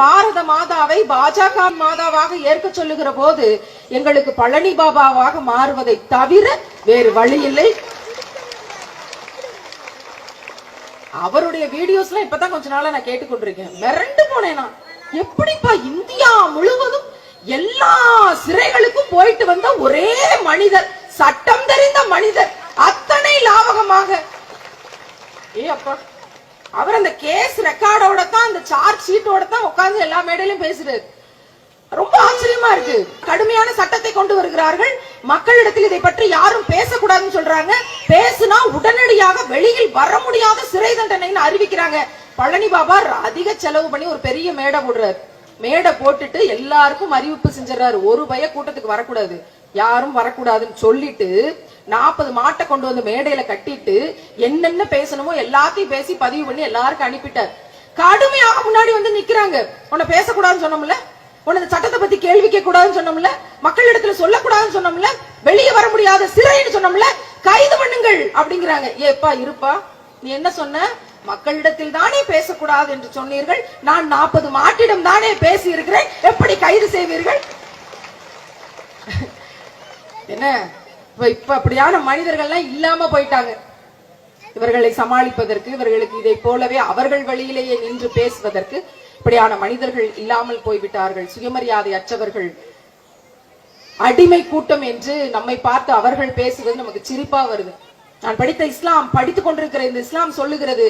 பாரத மாதாவை பாஜக மாதாவாக ஏற்க சொல்லுகிற போது எங்களுக்கு பழனி பாபாவாக மாறுவதை தவிர வேறு வழி இல்லை. அவருடைய வீடியோஸ் எல்லாம் இப்பதான் கொஞ்ச நாளா நான் கேட்டுக்கொண்டிருக்கேன் மிரண்டு போனேன் நான். எப்படிப்பா இந்தியா முழுவதும் எல்லா சிறைகளுக்கும் போயிட்டு வந்த ஒரே மனிதர் சட்டம் தெரிந்த மனிதர் அத்தனை லாபகமாக ஏ அப்பா. அவர் அந்த கேஸ் ரெக்கார்டோட தான் அந்த சார்ஜ் ஷீட்டோட தான் உட்கார்ந்து எல்லா மேடையிலும் பேசுறாரு. ரொம்ப ஆச்சரியமா இருக்கு. கடுமையான சட்டத்தை கொண்டு வருகிறார்கள். மக்களிடத்தில் இதை பற்றி யாரும் பேசக்கூடாதுன்னு சொல்றாங்க. பேசுனா உடனடியாக வெளியில் வர முடியாத சிறை தண்டனைன்னு அறிவிக்கிறாங்க. பழனி பாபா அதிக செலவு பண்ணி ஒரு பெரிய மேடை போடுறாரு. மேடை போட்டுட்டு எல்லாருக்கும் அறிவிப்பு செஞ்சிடறாரு. ஒரு பய கூட்டத்துக்கு வரக்கூடாது. யாரும் வரக்கூடாதுன்னு சொல்லிட்டு நாற்பது மாட்டை கொண்டு வந்து மேடையில கட்டிட்டு என்னென்ன பேசணுமோ எல்லாத்தையும் பேசி பதிவு பண்ணி எல்லாருக்கும் அனுப்பிட்டார். கடுமையாக முன்னாடி வந்து நிக்கிறாங்க. உன்னை பேசக்கூடாதுன்னு சொன்னோம்ல? உன்னை சட்டத்தை பத்தி கேள்வி கேட்க கூடாதுன்னு சொன்னோம்ல மக்களிடத்துல சொல்லக்கூடாதுன்னு சொன்னோம்ல? வெளியே வர முடியாத சிறைன்னு சொன்னோம்ல? கைது பண்ணுங்கள் அப்படிங்கிறாங்க. ஏப்பா இருப்பா? நீ என்ன சொன்ன? மக்களிடத்தில் தானே பேசக்கூடாது என்று சொன்னீர்கள். நான் நாற்பது மாட்டிடம் தானே பேசி இருக்கிறேன் எப்படி கைது செய்வீர்கள்? என்ன? இப்ப அப்படியான மனிதர்கள்லாம் இல்லாம போயிட்டாங்க. இவர்களை சமாளிப்பதற்கு இவர்களுக்கு இதை போலவே அவர்கள் வழியிலேயே நின்று பேசுவதற்கு இப்படியான மனிதர்கள் இல்லாமல் போய்விட்டார்கள். சுயமரியாதை அற்றவர்கள். அடிமை கூட்டம் என்று நம்மை பார்த்து அவர்கள் பேசுவது நமக்கு சிரிப்பா வருது. நான் படித்த இஸ்லாம் படித்துக் கொண்டிருக்கிற இந்த இஸ்லாம் சொல்லுகிறது.